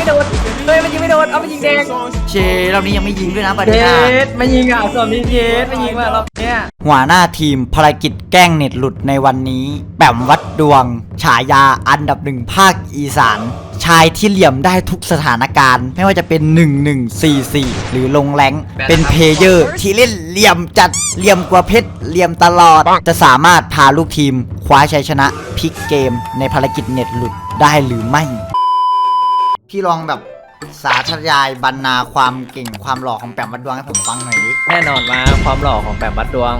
ไม่โดนเฮ้ยมันยิงไม่โดนเอามันยิงแดงเชรอบนี้ยังไม่ยิงด้วยนะประเยเด็นนะสมันยิงอะส่วนนี้เยสมันยิงมารอบเนี้ยหัวหน้าทีมภารกิจแกล้งเน็ตหลุดในวันนี้แปมวัดดวง ฉายาอันดับหนึ่งภาคอีสาน ชายที่เหลี่ยมได้ทุกสถานการณ์ ไม่ว่าจะเป็น 1144 หรือลงแรงค์เป็นเพลเยอร์ที่เล่นเหลี่ยมจัดเหลี่ยมกว่าเพชรเหลี่ยมตลอด จะสามารถพาลูกทีม คว้าชัยชนะพลิกเกมในภารกิจเน็ตหลุดได้หรือไม่ พี่ลองแบบสาธยายบรรณาความเก่งความหล่อของแปมวัดดวงให้ผมฟังหน่อยดิแน่นอนมาความหล่อของแบบวัดดวง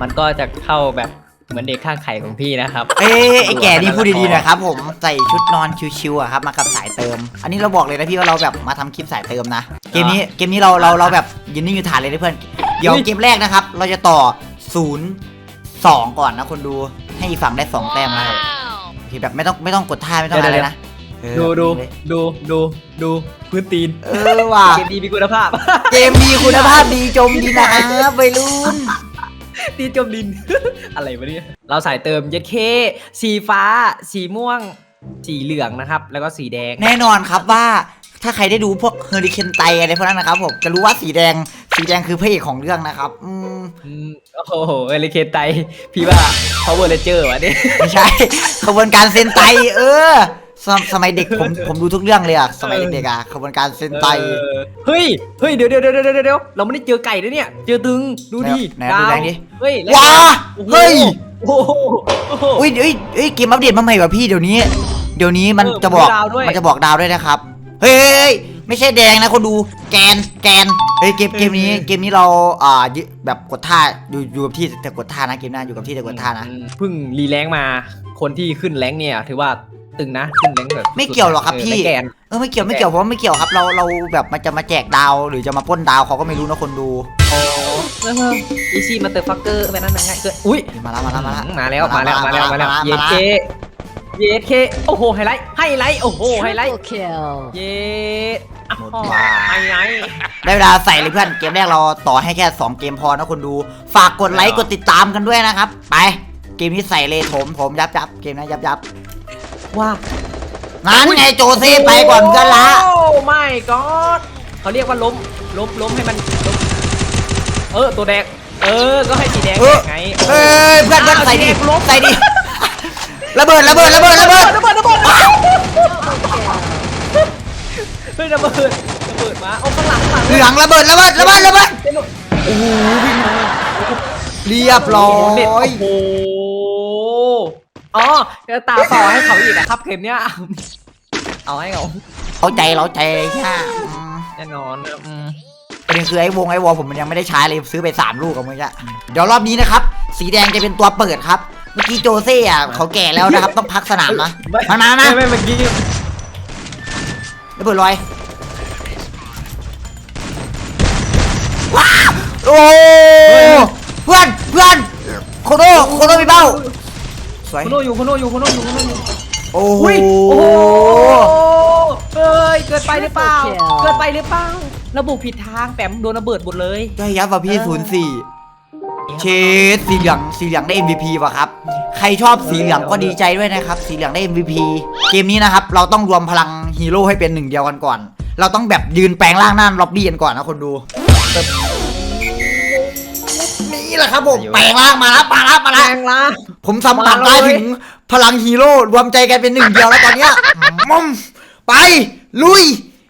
มันก็จะเข้าแบบเหมือนเด็กข้างไข่ของพี่นะครับเอ้ยไอ้แก่นี่พูดดีๆหนะครับผมใส่ชุดนอนชิวๆอะครับมากับสายเติม อันนี้เราบอกเลยนะพี่ว่าเราแบบมาทำคลิปสายเติมนะ เกมนี้เกมนี้เราเราเราแบบยืนนิ่งอยู่ฐานเลยนะเพื่อนเดี๋ยวอุ๊ยเกมแรกนะครับ เราจะต่อศูนย์สองก่อนนะคนดูให้อีกฝั่งได้สองแต้มนะครับที่แบบไม่ต้องไม่ต้องกดท่าไม่ต้องอะไรเลยนะ เออดูดูเลยดูดูดูพื้นตีนเออว่ะ เกมดีมีคุณภาพ เกมดีคุณภาพดีจมดีนะครับวัยรุ่น ตีจมดิน อะไรวะเนี่ยเราสายเติมเย็ดเค สีฟ้า สีม่วง สีเหลืองนะครับ แล้วก็สีแดง แน่นอนครับว่าถ้าใครได้ดูพวกเฮอริเคนไตอะไรพวกนั้นนะครับผมจะรู้ว่าสีแดงสีแดงคือพระเอกของเรื่องนะครับอืมอืมโอ้โหเอลิเคนไตพี่ว่า power ranger วะเนี่ยไม่ใช่ ขบวนการเซนไตเออ สมสมัยเด็กผมผมดูทุกเรื่องเลยอะสมัยเด็กๆอะขบวนการเซนไต เออเฮ้ย เฮ้ย เดี๋ยวเดี๋ยวเดี๋ยวเดี๋ยวเดี๋ยวเราไม่ได้เจอไก่นะเนี่ย เจอตึง ดูดิไหนไหนดูแรงดิ เฮ้ยว้าโอ้โหเฮ้ยโอ้โหโอ้โห อุ้ยเอ้ยเอ้ยเกมอัปเดตมาใหม่ว่ะพี่เดี๋ยวนี้ เดี๋ยวนี้มันเออจะบอกมีดาวด้วย มันจะบอกดาวด้วยนะครับ เฮ้ยเฮ้ยเฮ้ยไม่ใช่แดงนะคนดูแกนแกนเฮ้ยเกมเกมนี้เกมนี้เราอ่ายึแบบกดท่าอยู่อยู่กับที่แต่กดท่านะเกมหน้าอยู่กับที่แต่กดท่านะอืมเพิ่งรีแรงค์มา คนที่ขึ้นแรงค์เนี่ย ถือว่า ตึงนะขึ้นแรงค์แบบไม่เกี่ยวหรอกครับเพี่ แกน เออไม่เกี่ยวไม่เกี่ยวผมว่าไม่เกี่ยวครับเราเราแบบมันจะมาแจกดาวหรือจะมาปล้นดาวเขาก็ไม่รู้นะคนดูโอ้อีซี่มาเตอร์ฟักเกอร์ไปนั่นง่ายเกินอุ้ยมาแล้วมาแล้วมาแล้ว มาแล้วมาแล้วมาแล้วมาแล้วมาแล้ว เยเคเยเคโอ้โหไฮไลท์ไฮไลท์โอ้โหไฮไลท์ Triple kill. เยหมดว่าไฮไลท์ได้เวลาใส่เลยเพื่อนเกมแรกเราต่อให้แค่ 2 เกมพอนะคนดู ฝากกดไลค์กดติดตามกันด้วยนะครับ ไป เกมนี้ใส่เลยโถมโถมยับยับเกมนี้ยับยับ ว่านั้นไงโจเซ่ไปก่อนกันละ โอ้ไม่ก็เขาเรียกว่าล้มล้มล้มให้มันล้มเออตัวแดงเออ ก็ให้สีแดงเออไงเฮ้ยเพื่อนเพื่อนใส่ดิสีแงล้มใส่ดิระเบิดระเบิดระเบิดระเบิดระเบิดระเบิดเฮ้ยระเบิดระเบิดมาเอาข้างหลังข้างหลังเหลืองระเบิดระเบิดระเบิดระเบิดโอ้โหวิ่งเรียบร้อเด็ดยโอ้โห อ๋อจะตามต่อให้เขาอีกนะครับเกมเนี้ยเอาให้เขาเราใจเราใจเลยค่ะอืมแน่นอนนะอืม ประเด็นคือไอ้วงไอ้วอลผมมันยังไม่ได้ใช้เลยซื้อไป3ลูกกับมึงอะเดี๋ยวรอบนี้นะครับ สีแดงจะเป็นตัวเปิดครับ เมื่อกี้โจเซ่อะเขาแก่แล้วนะครับ ต้องพักสนามนะมามานะไม่ไม่เมื่อกี้ระเบิดลอยว้าวโอ้เพื่อนเพื่อนโคโนโคโนมีเบ้า สวยคุณโนอยู่คุณโนอยู่คุณโนอยู่คุณโนอยู่โอ้อุ้ยโหโอ้โหเอ้ยเกินไปหรือเปล่า Triple kill เกินไปหรือเปล่าระบุผิดทางแปมโดนระเบิดหมดเลยย่อยยับว่ะพี่ศูนย์สี่เชดสีเหลืองสีเหลืองได้ MVP ว่ะครับ ใครชอบสีเหลืองก็ดีใจด้วยนะครับ สีเหลืองได้ MVP เกมนี้นะครับ เราต้องรวมพลังฮีโร่ให้เป็นหนึ่งเดียวกันก่อน เราต้องแบบยืนแปลงร่างหน้าล็อบบี้กันก่อนนะคนดู นี่แหละครับผมแปลงร่างมาแล้วมาแล้วมาแรแล้วงละ ผมสัมผัสได้ถึงพลังฮีโร่รวมใจกันเป็นหนึ่งเดียวแล้วตอนเนี้ยมอมไปลุย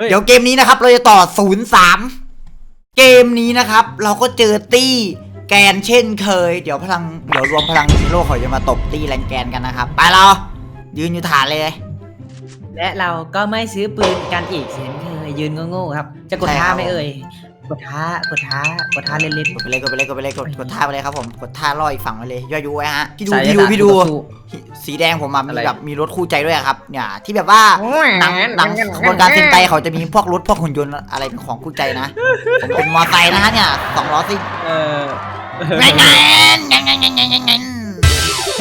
เดี๋ยวเกมนี้นะครับ เราจะต่อ0-3เกมนี้นะครับ เราก็เจอตี้แกนเช่นเคย เดี๋ยวพลังเดี๋ยวรวมพลังฮีโร่เขาจะมาตบตี้แรงแกนกันนะครับ ไปเรายืนอยู่ฐานเลย และเราก็ไม่ซื้อปืนกันอีกเช่นเคยยืนโง่ๆครับ จะกดใช่ครัท่าบไหมเอ่ย กดท้ากดท้ากดท้าเล่นกดไปเลยกดไปเลยกดไปเลยกดกดท้าไปเลยครับผมกดท้าล่ออีกฝั่งไปเลยย่อยยุ้ยฮะพี่ดูพี่ดูพี่ดูสีแดงผมอะมีแบบมีรถคู่ใจด้วยครับเนี่ยที่แบบว่าหนังหนังขบวนการสินใจเขาจะมีพวกรถพวกหุ่นยนต์อะไรเป็นของคู่ใจนะผเป็นมอไซค์นะฮะเนี่ยสองล้อซิ่งไงไงไงไงไงไง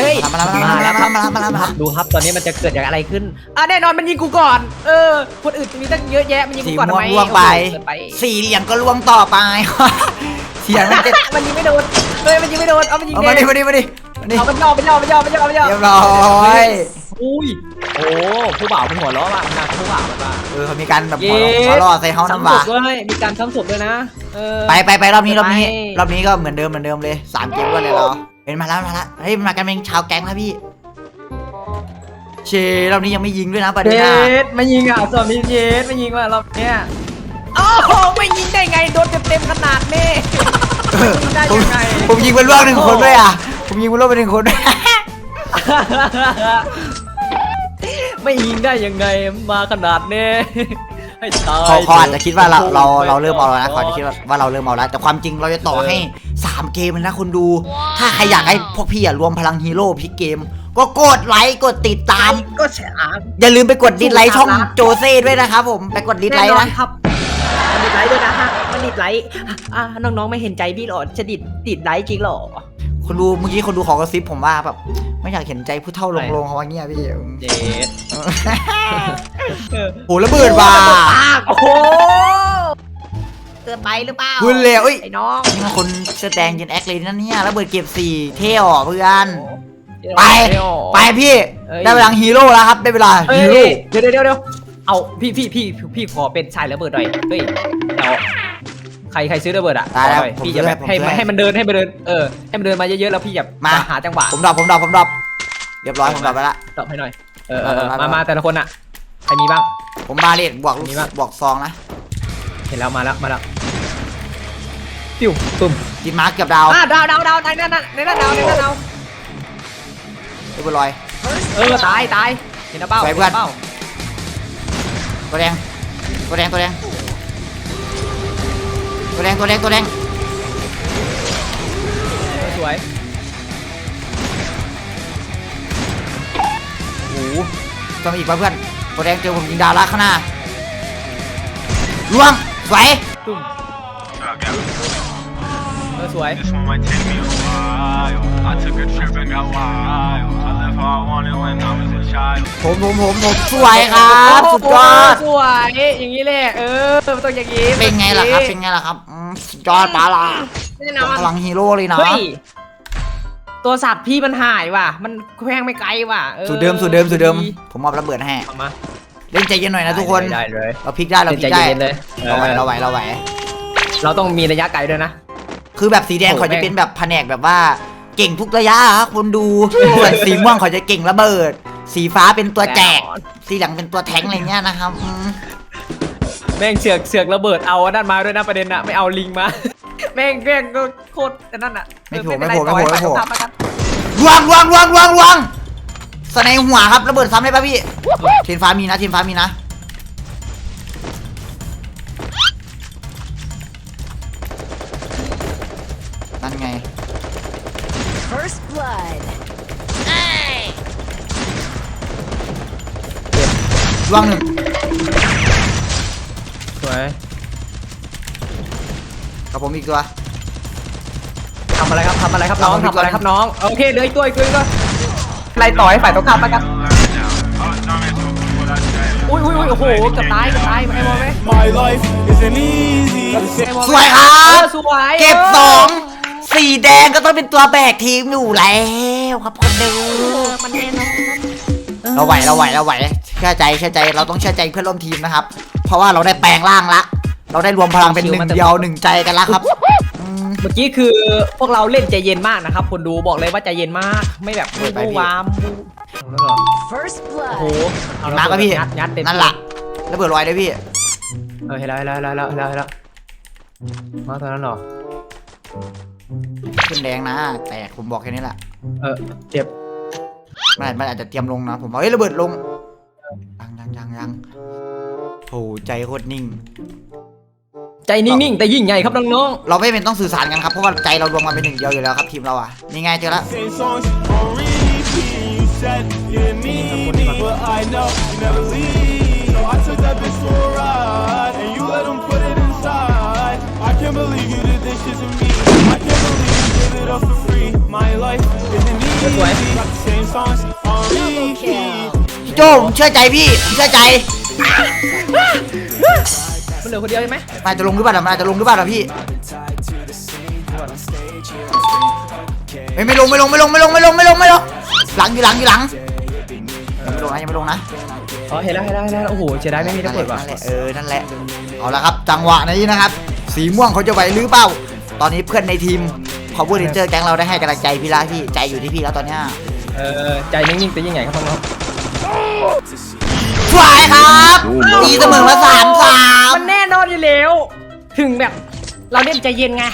เฮ้ยมาแล้วมาแล้วมาแล้วมาแล้วมาแล้วมาแล้วมาแล้วดูครับตอนนี้มันจะเกิดจากอะไรขึ้นอะแน่นอนมันยิงกูก่อน เออ คนอื่นมีตั้งเยอะแยะมันยิงสีกูก่อนทำม่วไมงล่วงไปโอ้โหเกินไปสีเหลืองก็ล่วงต่อไปเสียงมันจะมันยิงไม่โดนเฮ้ยมันยิงไม่โดนเอามันยิงเอาแดมางดิมาดิมาดิมาดิเอามันย่อมันย่อมันย่อมันย่อมันย่อเรียบร้อยอุ้ยโอ้ผู้บ่าวเป็นหัวล้อว่ะนะผู้บ่าวมันว่ะเออเขามีการแบบเย้หัวเราะหัวเรอใส่เฮาน้ำซ้ำศบาพด้วยมีการซ้ำศพด้วยนะเออไปไปไปรอบนี้รอบนี้ไปรอบนี้ก็เหมือนเดิมเหมือนเดิมเลยสามเกมก็เลยเรา เป็นมาแล้วมาแล้วเฮ้ยมันมากันเป็นชาวแก๊งแล้วพี่ เชรอบนี้ยังไม่ยิงด้วยนะประเด็นเยนะสไม่ยิงอะสอบนี้เยสไม่ยิงว่ะรอบเนี้ยโอ้โหไม่ยิงได้ไงโดนเต็มๆขนาดนี้ยิงได้ผมยังไงผมยิงเป็นร่วงหนึ่งคนด้วยอะ ผมยิงเป็นร่วงไปหนึ่งคนด้วย ไม่ยิงได้ยังไงมาขนาดนี้ให้ตายเขาเขาอาจจะคิดว่าเราเราเราเริ่มเอาแล้แล้วนะเขาอาจจะคิดว่าว่าเราเริ่มเอาแล้วแต่ความจริงเราจะต่อให้ สามเกมเลยนะคนดู ถ้าใครอยากให้พวกพี่อะรวมพลังฮีโร่พลิกเกม ก็กดไลค์กดติดตาม ก็ใช่อะอย่าลืมไปกดดิสไลค์ช่องสู้ครับโจเซ่ด้วยนะครับผมไปกดดิสไลแน่ค์นอนนะครับมันดิดไลค์ด้วยนะฮะมันดิดไลค์อะน้องๆไม่เห็นใจพี่หรอจะดิดดิดไลค์จริงหรอคนดูเมื่อกี้คนดูขอกระซิบผมว่าแบบไม่อยากเห็นใจผู้เท่าลงอะไรลงเขาว่าเงี้ยพี่เจดโหระเบิดว่ะโอ้โห เกินไปหรือเปล่าคุณเลยเอ้ย ไอ้น้องนี่มันคนเสื้อแดงยืนแอคเลยนั่นเนี่ยระเบิดเก็บสี่เท่อเพื่อน ไป ไปพี่เอ้ย ได้เวลาฮีโร่แล้วครับได้เวลาเฮ้ฮีโร่ยเดี๋ยวเดี๋ยวเดี๋ยวเอาพี่พี่พี่พี่ขอเป็นชายระเบิดหน่อยเฮ้ยเดี๋ยวใครใครซื้อระเบิดอะตายแล้วขอหน่อยผมพี่ซื้จะอแบบผมให้ซื้อมันให้มันเดินให้มันเดินเออให้มันเดินมาเยอะๆแล้วพี่แบบมาหาจังหวะผมดรอปผมดรอปผมดรอปเรียบร้อยผมดรอปไปละตอบให้หน่อยเออเออเออมามามามาแต่ละคนอะใครมีบ้างผมมาเลดบวกลูกมีปะ บวกซองนะเห็นแล้วมาแล้วมาแล้วปิ้วตุ่มกินมาร์กเกือบดาวอะดาวดาวดาวในนั่นน่ะในนั่นดาวในนั่นดาวเรียบร้อย เออตายตายเห็นนะเป้าไปเพื่อน ห็ะเป้าตัวแดงตัวแดงตัวแดงตัวแดงตัวแดงตัวแดงเออสวยโอ้โหต้องมีอีกป่ะเพื่อนตัวแดงเจอผมยิงดาวละข้างหน้าล่วง สวยตุ่มเออสวย This one might take me a while. I took a trip and got wild. I left how I wanted when I was a child. ผมผมผมผมสวยครับสุดยอด โโหสวยอย่างนี้แหละเออมันต้องอย่างนี้เป็นไงล่ะครับ เป็นไงล่ะครับอืมสุดยอดปาล่ะแน่นอนพลังฮีโร่เลยนะเฮ้ยตัวสัตว์พี่มันหายว่ะ มันแพงไม่ไกลว่ะออสูตรเดิมสูตรเดิมสูตรเดิม ผมเอาระเบิดให้เอามา เล่นใจเย็นหน่อยนะทุกคนได้เลยเราพลิกได้เราพลิใจกได้เย็นๆเลยเราไหวเราไหวเราไหวเราต้องมีระยะไกลด้วยนะ คือแบบสีแดงโอ้เขาจะแม่งเป็นแบบแผนกแบบว่าเก่งทุกระยะครับคนดูส่วนสีม่วงเขาจะเก่งระเบิด สีฟ้าเป็นตัวแจกน่นอนสีเหลืองเป็นตัวแทงอะไรเงี้ยนะครับอืมแม่งเสือกเสือกระเบิดเอาอันนั่นมาด้วยนะประเด็นนะไม่เอาลิงมา แม่งแม่งก็โคตรอันนั่นอะไม่โผเอล่อไม่โผล่เป็นไม่ไรโผล่ต่อไม่โผล่ให้ฝ่ายตรงข้ามแล้วกันลวงลวงลวงลวงลวง สไนหัวครับระเบิดซ้ำได้ปะพี่เทียนฟ้ามีนะเทียนฟ้ามีนะนั่นไง First blood. ลวงหนึ่งสวยกับผมอีกตัว ทำอะไรครับทำอะไรครับน้องทำอะไรทำอะไรครับน้อง โอเคเหลืออีกตัวอีกตัวอีกตัว ไล่ต่อให้ฝ่ายตรงข้ามแล้วกัน I was dumb so what I said. อุ้ยอุ้ยอุ้ยโอ้โหเกับตายเกับตายไอ้บอลไหม My life isn't easy. ไอ้บอลสวยครัเอบอสวยเก็บออสองสีแดงก็ต้องเป็นตัวแบกทีมอยู่แล้วครับคนดูเออมันแน่นอนเราไหวเราไหวเราไหวเชื่อใจเชื่อใจเราต้องเชื่อใจเพื่อนร่วมทีมนะครับ เพราะว่าเราได้แปลงร่างละ เราได้รวมพลังเป็นหนึ่งเดียวหนึ่งใจกันแล้วครับอืม เมื่อกี้คือพวกเราเล่นใจเย็นมากนะครับ คนดูบอกเลยว่าใจเย็นมาก ไม่แบบเปิดไปวูพี่วามวูแล้วเหรอ First โอ้โห blood. เอามาก็พี่ยัดยัดเต็ม นั่นแหละระเบิดลอยได้พี่ เออเห็นแล้วเห็นแล้วเห็นแล้วเห็นแล้วเห็นแล้วมาตอนนั้นเหรอ ขึ้นแดงนะ แต่ผมบอกแค่นี้แหละเออเจ็บมันอาจมันอาจจะเตรียมลงนะ ผมบอกเฮ้ยระเบิดลงยังยังยังยังโหใจโคตรนิ่ง ใจนิ่งๆ แต่ยิ่งใหญ่ครับน้องเราไม่เป็นต้องสื่อสารกันครับเพราะว่าใจเรารวมกันเป็นหนึ่งเดียวอยู่แล้วครับทีมเราอะนี่ไงเจอแล้ว Same songs on repeat. You said you need me, but I know you never leave. So I took that bitch for a ride, and you let him put it inside. I can't believe you did this shit to me. I can't believe you did it up for free. My life isn't easy. Got the same songs on repeat. พี่โจผมเชื่อใจพี่ผมเชื่อใจๆ มันเหลือคนเดียวใช่ไหมมันอาจจะลงหรือเปล่ามันอาจจะลงหรือเปล่าพี่ไม่ไม่ลงไม่ลงไม่ลงไม่ลงไม่ลงไม่ลงไม่ลงหลังอยู่หลังอยู่หลังยังไม่ลงนะยังไม่ลงนะอ๋อเห็นแล้วเห็นแล้วเห็นแล้วโอ้โหเสียดายไม่มีระเบิดว่ะนั่นแหละเออนั่นแหละเอาละครับจังหวะนี้นะครับ สีม่วงเขาจะไหวหรือเปล่า ตอนนี้เพื่อนในทีม Power Ranger แก๊งเราได้ให้กำลังใจพี่ละพี่ใจอยู่ที่พี่แล้วตอนเนี้ยเออใจนิ่งๆแต่ยิ่งใหญ่ครับน้อง สวยครับตีเสมอมาสามสามมันแน่นอนอยู่แล้ว ถึงแบบ เราเล่นใจเย็นไง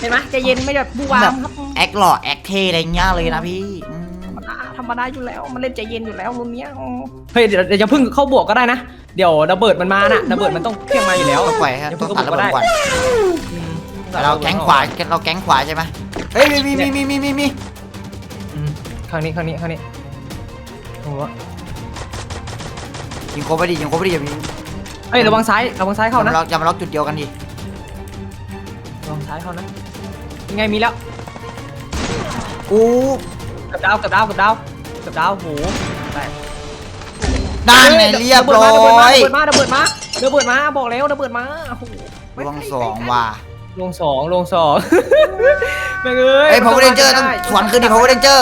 เห็นไหมใจเย็นไม่แบบบูวาแบมบครับแอคหล่อแอคเท่อะไรเงี้ยเลยนะพี่อืมธรรมดาธรรมดาอยู่แล้ว มันเล่นใจเย็นอยู่แล้วรุ่นเนี้ยเฮ้ยเดี๋ยวเดี๋ยวจะพึ่งเข้าบวกก็ได้นะ เดี๋ยวระเบิดมันมาน่ะระเบิดมันต้องเพียงมาอยู่แล้วต้องปล่อยฮะเดี๋ยวต้พึ่องงเข้าตัดบวระกเบิก็ดได้ก่อนอืมเราแก๊งขวาเราแก๊งขวาใช่ไหมเฮ้ยมีมีมีมีมีมีมีอืมข้างนี้ข้างนี้ข้างนี้โอ้โห ยิงโคบไปดิยิงโคบไปดิอย่ามีเอ้ยระวังซ้ายระวังซ้ายเข้าอย่านะมาล็อกอย่ามาล็อกจุดเดียวกันดิระวังซ้ายเข้านะยังไงมีแล้วอู้กับดาวกับดาวกับดาวกับดาวโหแตกนั่นไงเรียบร้อยระเบิดมาระเบิดมาระเบิดมาระเบิดมาบอกแล้วระเบิดมาโอ้โหลวงสองว่ะลงสองลงสองแม่งเอ้ยเอ้ย Power Ranger ต้องสวนคืนดิ Power Ranger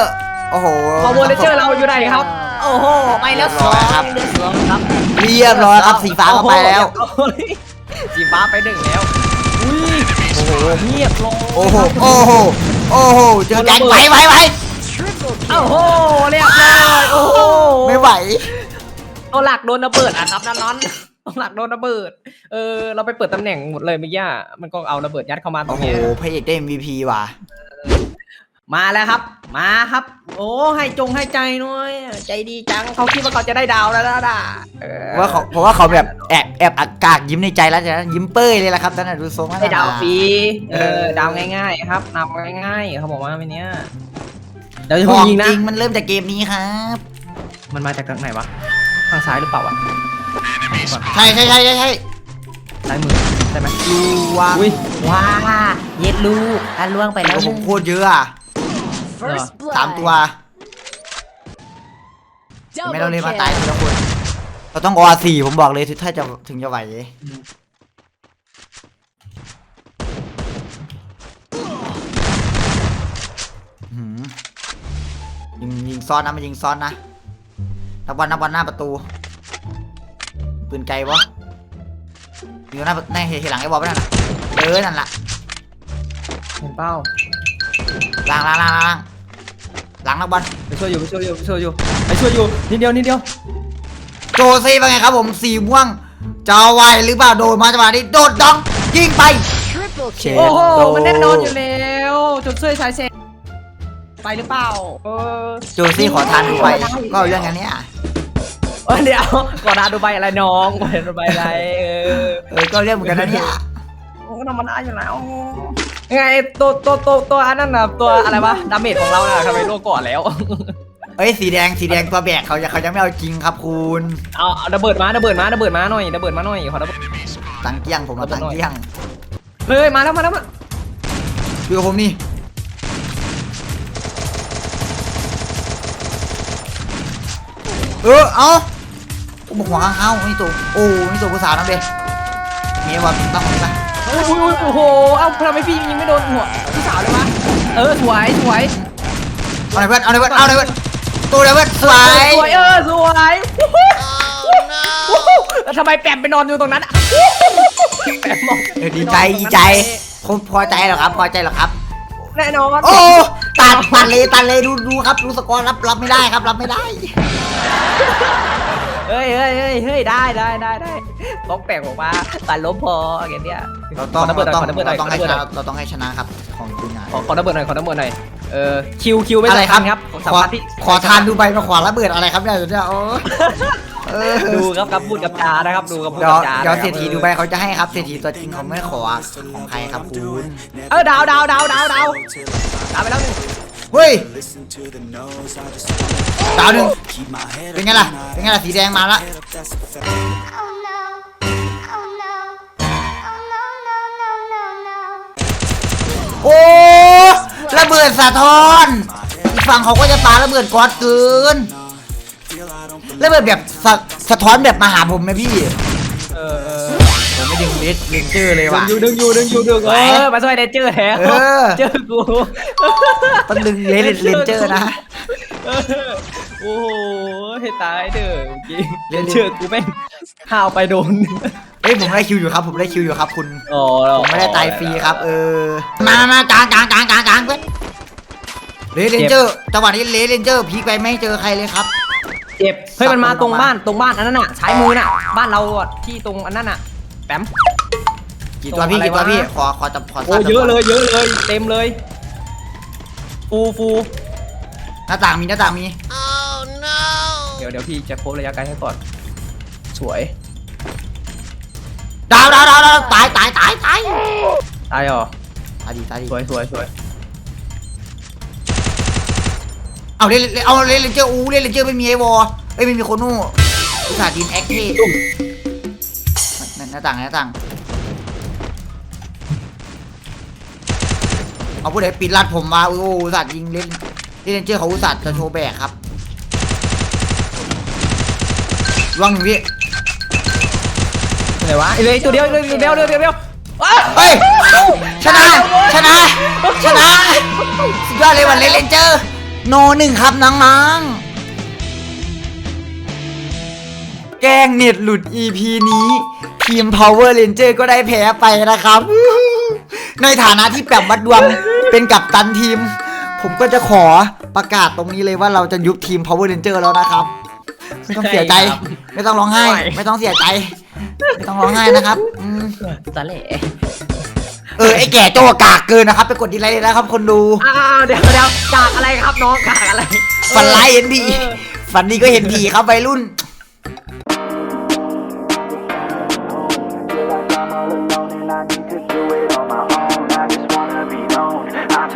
โอ้โหพาวเวอร์เรนเจอร์เราอยู่ไหนครับ โอ้โห ไปแล้วสองครับเดือดสองครับเรียบร้อยครับสีฟ้าก็ไปแล้ว โอ้โหสีฟ้าไปหนึ่งแล้วอุ้ยโอ้โหเงียบลงโอ้โห โอ้โห โอ้โห เจอแก๊งไหวไหวไหว Triple โอ้ kill. โหเรียบร้อยโอ้โหไม่ไหวตัวหลักโดนระเบิดอะครับนั่นนอนตัวหลักโดนระเบิด เออ เราไปเปิดตำแหน่งหมดเลยเมื่อกี้อะมันก็เอาระเบิดยัดเข้ามาตรโอ้งโหเนี้ยพระเอกได้ MVP ว่ะ มาแล้วครับ มาครับ โอ้ให้จงให้ใจหน่อย ใจดีจังเขาคิดว่าเขาจะได้ดาวแล้วนะด่าเออเพราะว่าเขาเพราะว่าเขาแบบแอบแอบอากาศยิ้มในใจแล้วจะยิ้มเป้ยเลยละครับท่านนะดูทรงแล้วได้นะดาวฟรีเออ ดาวง่ายๆ ครับดาวง่ายๆเขาบอกว่าไม่เนี้ยเดี๋ยวจะขพูดองยิงนะจริงมันเริ่มจากเกมนี้ครับ มันมาจากทางไหนวะ ทางซ้ายหรือเปล่าวะใช่ใช่ใช่ใช่ใช่ซ้ายมือใช่ไหมดูวางอุ้ยว้าเย็ดลูกอันล่วงไปแล้ว ผมโคตรเยอะอะ First สามตัว blood. ไม่ต้อง Double เล่นมาตาย kill. ทีละคนเราต้องอสี่ผมบอกเลยถ้าจะถึงจะไหวหืมยิงยิงซ้อนนะมันยิงซ้อนนะนับบอลนับบอลหน้าประตู ปืนไกลวะอยู่หน้าหน้าเห็นหลังไอ้บอลไปนั่นน่ะเออนั่นละเห็นเป้าล่างล่างล่างล่าง หลังนักบอลไปช่วยอยู่ไปช่วยอยู่ไปช่วยอยู่ไปช่วยอยู่นิดเดียวนิดเดียวโจซี่เป็นไงครับผมสีม่วงจะไหวหรือเปล่าโดนมาจังหวะนี้โดดดองยิงไป Triple เช kill. โอ้โหโดมันแน่นอนอยู่แล้วจดช่วยสายเซนไปหรือเปล่าเออโจซี่ขอทานดูไปก็เอาเรื่องอันเนี้ยเออเดี๋ยวก่อนดาดูใบอะไรน้องก่อนดาดูใบอะไรเออเออก็เรื่องเหมือนกันนะเนี่ย โอ้ธรรมดาอยู่แล้วยังไงตัวตัวตัวตัวอันนั้นน่ะตัวอะไรวะดาเมจของเราน่ะทำไมโลกก่อนแล้ว เอ้ยสีแดงสีแดงตัวแบกเขาจะเขายังไม่เอาจริงครับคุณเอาเอาระเบิดมาระเบิดมาระเบิดมาหน่อยระเบิดมาหน่อยขอระเบิดตังเกี้ยงผมเอาตังเกี้ยงเฮ้ยมาแล้วมาแล้วมาดูกับผมนี่เออเอาอุ้มหัวข้างเขานี่ตัวโอ้นี่ตัวผู้สาวน้ำเด็มีว่าต้องมีปะเฮ้ย อุ้ยอุ้ยโอ้โห เอ้าทำไมพี่ยิงไม่โดนหัวพี่สาวเลยวะ เออสวยสวยเอาหน่อยเพื่อนเอาหน่อยเพื่อนเอาหน่อยเพื่อนตัวหน่อยเพื่อนสวยสวยเออสวยแล้วทำไมแปมไปนอนอยู่ตรงนั้นอะแปมมองเออดีใจดีใจผมพอใจแล้วครับ พอใจแล้วครับ แน่นอนโอ้ตัดตัดเลยตัดเลยดูดูครับดูสกอร์รับรับไม่ได้ครับรับไม่ได้ เฮ้ยเฮ้ยเฮ้ยเฮ้ยได้ได้ได้ได้ต้องแปลกบอกว่าตันลบพออย่างเงี้ยเราต้องขระเบิดหน่อยเราขอระเบิดหน่อยต้องขอให้ระเบิดชหน่นะอยเราต้องให้ชนะครับของจริงนะขอขอระเบิดหน่อยขอระเบิดหน่อยเออคิวคิวไม่อะไรสำครัคับญครับขอสำคัญที่ขอทานดูใบมาขอระเบิดอะไรครับเนี่ยเดี๋ยวเนี่ยโอ้เออดูครับกับพูดกับจานะครับดูกับพูดเดี๋ยวกับจาเดี๋ยวนะครับเศรษฐีดูใบเขาจะให้ครับเศรษฐีตัวจริงเขาไม่ขอของใครครับคุณ เออดาวดาวดาวดาวดาวดาวไปแล้วหนึ่ง เฮ้ยดาวหนึ่งเป็นไงล่ะ เป็นไงล่ะ สีแดงมาละ Oh no. Oh no. Oh no, no, no, no, no. โอ้ระเบิดสะท้อนอีกฝั่งเขาก็จะปาระเบิดกอดเกินระเบิดแบบสะสะท้อนแบบมาหาผมไหมพี่ สเลนเจอร์เลยว่ะ ดึงอยู่ดึงอยู่ดึงอยู่ดึงไหวเออมาช่วยเดนเจอร์แล้วเออ เจอกูต้องดึงเลนเลนเจอร์นะ เออโอ้โหให้ตายเด้อจริงเรียนเชื่อกูแม่งห้าวไปโดนเอ้ยผมได้คิวอยู่ครับ ผมได้คิวอยู่ครับคุณ อ๋อผมไม่ได้ตายฟรีครับ เออ มามากลางกลางกลางกลางกลางเพื่อนเลเลนเจอร์จังหวะนี้เลเลนเจอร์พีคไปไม่เจอใครเลยครับ เจ็บเฮ้ยมันมาสับตรงลงมาบ้านตรงบ้านอันนั้นน่ะซ้ายมือน่ะ บ้านเราอะที่ตรงอันนั้นน่ะแปมกี่ตัวพี่อะไรกี่ตัววะพี่ขอขอจับขอโอ้ทราบเยอะเลยเยอะเลยเต็มเลยฟูฟูหน้าต่างมีหน้าต่างมี เดี๋ยวเดี๋ยวพี่จะโคบระยะไกลให้ก่อน สวย ดาวดาวดาวดาวตายตายตายตายตายเหรอตายดีตายดีสวยสวยสวยเอาเลเลเอาเลเลนเจอร์อู้เลเลนเจอร์ไม่มีไอวอเอ้ยไม่มีโคโน่อุตส่าห์ดินแอคเท่ หน้าต่างหน้าต่าง เอาผู้ใดปิดลัดผมมาโอ้โหอุตส่าห์ยิงเล่นเลนเจอร์เขาอุตส่าห์จะโชว์แบกครับระวังหนึ่งพี่ไหนวะไอ้เลยตัวเดียวเลยตัวเดียวเดียวเดียวเดียวอ้าเฮ้ยชนะชนะชนะสุดยอดเลยวันเลนเจอร์โนหนึ่งครับน้องๆแกล้งเน็ตหลุด EP นี้ ทีม Power Ranger ก็ได้แพ้ไปนะครับ ในฐานะที่แปมวัดดวงเป็นกัปตันทีม ผมก็จะขอประกาศตรงนี้เลยว่าเราจะยุบทีม Power Ranger แล้วนะครับ ไม่ต้องเสียใจ ไม่ต้องร้องไห้ ไม่ต้องเสียใจ ไม่ต้องร้องไห้นะครับอืมตะเล่เออไอ้แก่โจกากเกินนะครับ ไปกดดีไลค์เลยนะครับคนดูอ้าวเดี๋ยวเดี๋ยวกากอะไรครับน้องกากอะไรฝันร้ายเห็นผีฝันดีก็เห็นผีครับวัยรุ่น